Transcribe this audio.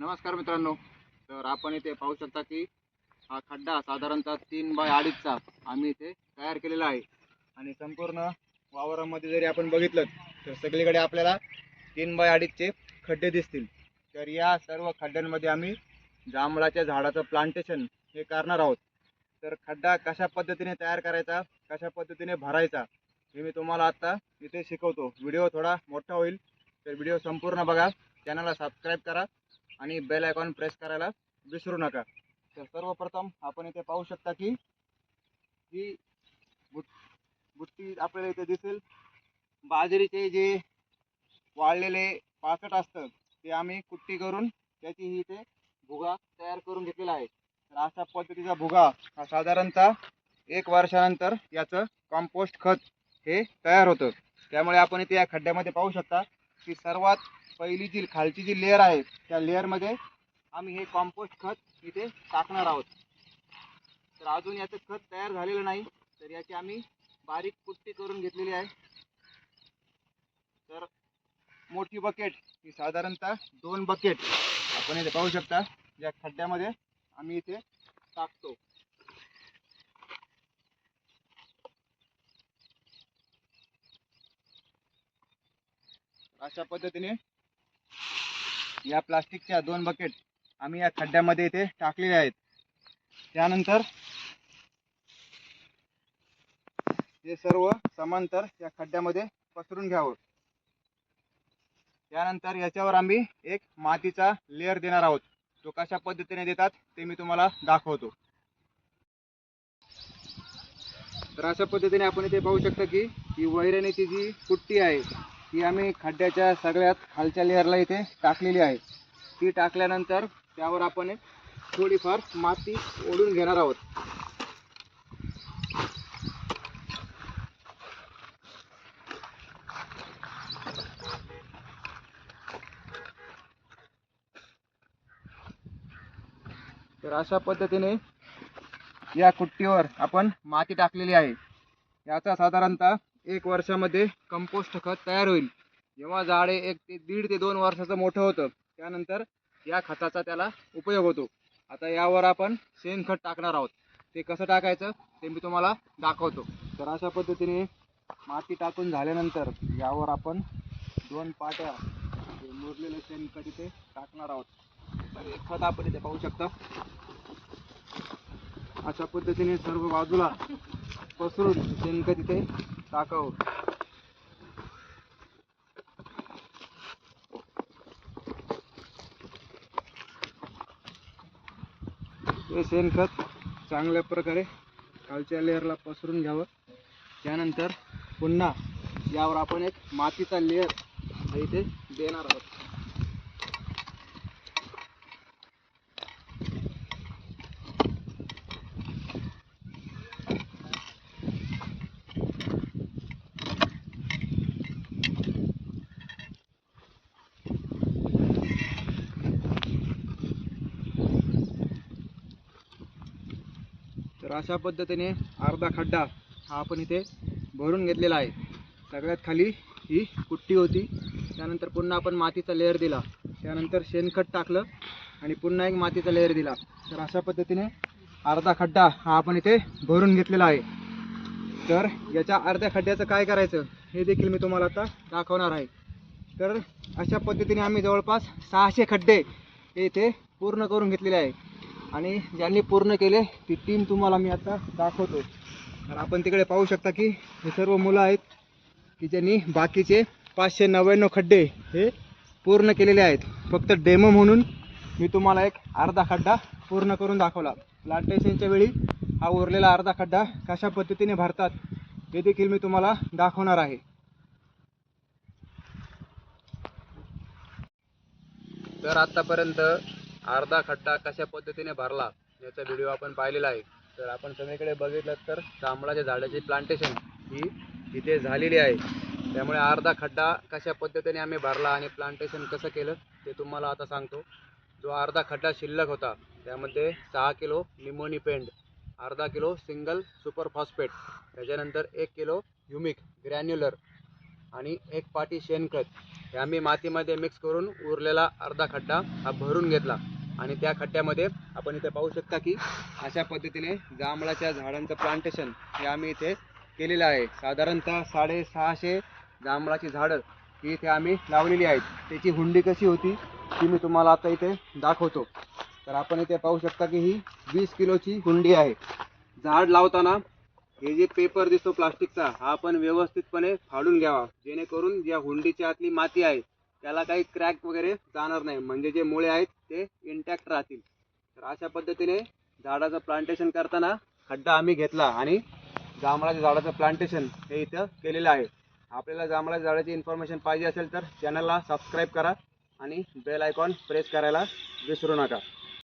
नमस्कार मित्रांनो. तर आपण इथे पाहू शकता की हा खड्डा साधारणतः तीन बाय अडीचचा आम्ही इथे तयार केलेला आहे. आणि संपूर्ण वावरामध्ये जरी आपण बघितलं तर सगळीकडे आपल्याला तीन बाय अडीचचे खड्डे दिसतील. तर या सर्व खड्ड्यांमध्ये आम्ही जांभळाच्या झाडाचं प्लांटेशन हे करणार आहोत. तर खड्डा कशा पद्धतीने तयार करायचा कशा पद्धतीने भरायचा हे मी तुम्हाला आत्ता इथे शिकवतो. व्हिडिओ थोडा मोठा होईल तर व्हिडिओ संपूर्ण बघा. चॅनलला सबस्क्राईब करा. आणि बेल आयकॉन प्रेस करायला विसरू नका. तर सर्वप्रथम आपण इथे पाहू शकता की ही बुट बुट्टी आपल्याला इथे दिसेल. बाजरीचे जे वाळलेले पाचट असतं ते आम्ही कुट्टी करून त्याची ही इथे भुगा तयार करून घेतलेला आहे. तर अशा पद्धतीचा भुगा हा साधारणतः एक वर्षानंतर याचं कॉम्पोस्ट खत हे तयार होतं. त्यामुळे आपण इथे या खड्ड्यामध्ये पाहू शकता की सर्वात पहिली जी खालची जी लेअर आहे त्या लेअरमध्ये आम्ही हे कॉम्पोस्ट खत इथे टाकणार आहोत. तर अजून याचं खत तयार झालेलं नाही तर याची आम्ही बारीक पुट्टी करून घेतलेली आहे. तर मोठी बकेट ही साधारणतः दोन बकेट आपण इथे पाहू शकता या खड्ड्यामध्ये आम्ही इथे टाकतो. अशा पद्धतीने या प्लास्टिकच्या दोन बकेट आम्ही या खड्ड्यामध्ये इथे टाकलेले आहेत. त्यानंतर हे सर्व समांतर या खड्ड्यामध्ये पसरून घ्यावं. त्यानंतर याच्यावर आम्ही एक मातीचा लेअर देणार आहोत. तो कशा पद्धतीने देतात ते मी तुम्हाला दाखवतो. तर अशा पद्धतीने आपण इथे पाहू शकता की ही वैरणीची जी कुट्टी आहे ती आम्ही खड्ड्याच्या सगळ्यात खालच्या लेअरला इथे टाकलेली आहे. ती टाकल्यानंतर त्यावर आपण एक थोडीफार माती ओढून घेणार आहोत. तर अशा पद्धतीने या कुट्टीवर आपण माती टाकलेली आहे. याचा साधारणतः एक वर्षामध्ये कंपोस्ट खत तयार होईल. जेव्हा झाडे एक ते दीड ते दोन वर्षाचं मोठं होतं त्यानंतर या खताचा त्याला उपयोग होतो. आता यावर आपण शेणखत टाकणार आहोत. ते कसं टाकायचं ते मी तुम्हाला दाखवतो. तर अशा पद्धतीने माती टाकून झाल्यानंतर यावर आपण दोन पाट्या मुरलेलं शेणखत इथे टाकणार आहोत. तर खत आपण इथे पाहू शकता. अशा पद्धतीने सर्व बाजूला पसरून शेणखत इथे टाकावं. हे शेणखत चांगल्या प्रकारे खालच्या लेअरला पसरून घ्यावं. त्यानंतर पुन्हा यावर आपण एक मातीचा लेअर इथे देणार आहोत तर अशा पद्धतीने अर्धा खड्डा हा आपण इथे भरून घेतलेला आहे. सगळ्यात खाली ही कुट्टी होती. त्यानंतर पुन्हा आपण मातीचा लेअर दिला. त्यानंतर शेणखत टाकलं आणि पुन्हा एक मातीचा लेअर दिला. तर अशा पद्धतीने अर्धा खड्डा हा आपण इथे भरून घेतलेला आहे. तर याच्या अर्ध्या खड्ड्याचं काय करायचं हे देखील मी तुम्हाला आता दाखवणार आहे. तर अशा पद्धतीने आम्ही जवळपास सहाशे खड्डे हे इथे पूर्ण करून घेतलेले आहे. आणि ज्यांनी पूर्ण केले ती टीम तुम्हाला मी आता दाखवतो. तर आपण तिकडे पाहू शकता की हे सर्व मुलं आहेत की ज्यांनी बाकीचे पाचशे नव्याण्णव खड्डे हे पूर्ण केलेले आहेत. फक्त डेमो म्हणून मी तुम्हाला एक अर्धा खड्डा पूर्ण करून दाखवला. प्लांटेशनच्या वेळी हा उरलेला अर्धा खड्डा कशा पद्धतीने भरतात हे देखील मी तुम्हाला दाखवणार आहे. तर आतापर्यंत अर्धा खड्डा कशा पद्धतीने भरला याचा व्हिडिओ आपण पाहिलेला आहे. तर आपण सगळीकडे बघितलं तर जांभळाच्या झाडाची प्लांटेशन ही इथे झालेली आहे. त्यामुळे अर्धा खड्डा कशा पद्धतीने आम्ही भरला आणि प्लांटेशन कसं केलं ते तुम्हाला आता सांगतो. जो अर्धा खड्डा शिल्लक होता त्यामध्ये सहा किलो निमोनी पेंड अर्धा किलो सिंगल सुपर फॉस्फेट त्याच्यानंतर एक किलो ह्युमिक ग्रॅन्युलर आणि एक पाटी शेणखत. हे आम्ही मातीमध्ये मिक्स करून उरलेला अर्धा खड्डा हा भरून घेतला. आणि त्या खड्ड्यामध्ये आपण इथे पाहू शकता की अशा पद्धतीने जांभळाच्या झाडांचं प्लांटेशन हे आम्ही इथे केलेलं आहे. साधारणतः साडेसहाशे जांभळाची झाडं ही इथे आम्ही लावलेली आहेत. त्याची हुंडी कशी होती ती मी तुम्हाला आता इथे दाखवतो. तर आपण इथे पाहू शकता की ही वीस किलोची हुंडी आहे. झाड लावताना हे जे पेपर दिसतो प्लास्टिकचा हा आपण व्यवस्थितपणे फाडून घ्यावा. जेणेकरून ज्या हुंडीच्या आतली माती आहे त्याला काही क्रॅक वगैरे जाणार नाही. म्हणजे जे मुळे आहेत ते इंटॅक्ट राहतील. तर अशा पद्धतीने झाडाचं प्लांटेशन करताना खड्डा आम्ही घेतला आणि जांभळाच्या झाडाचं प्लांटेशन हे इथं केलेलं आहे. आपल्याला जांभळाच्या झाडाची इन्फॉर्मेशन पाहिजे असेल तर चॅनलला सबस्क्राईब करा आणि बेल आयकॉन प्रेस करायला विसरू नका.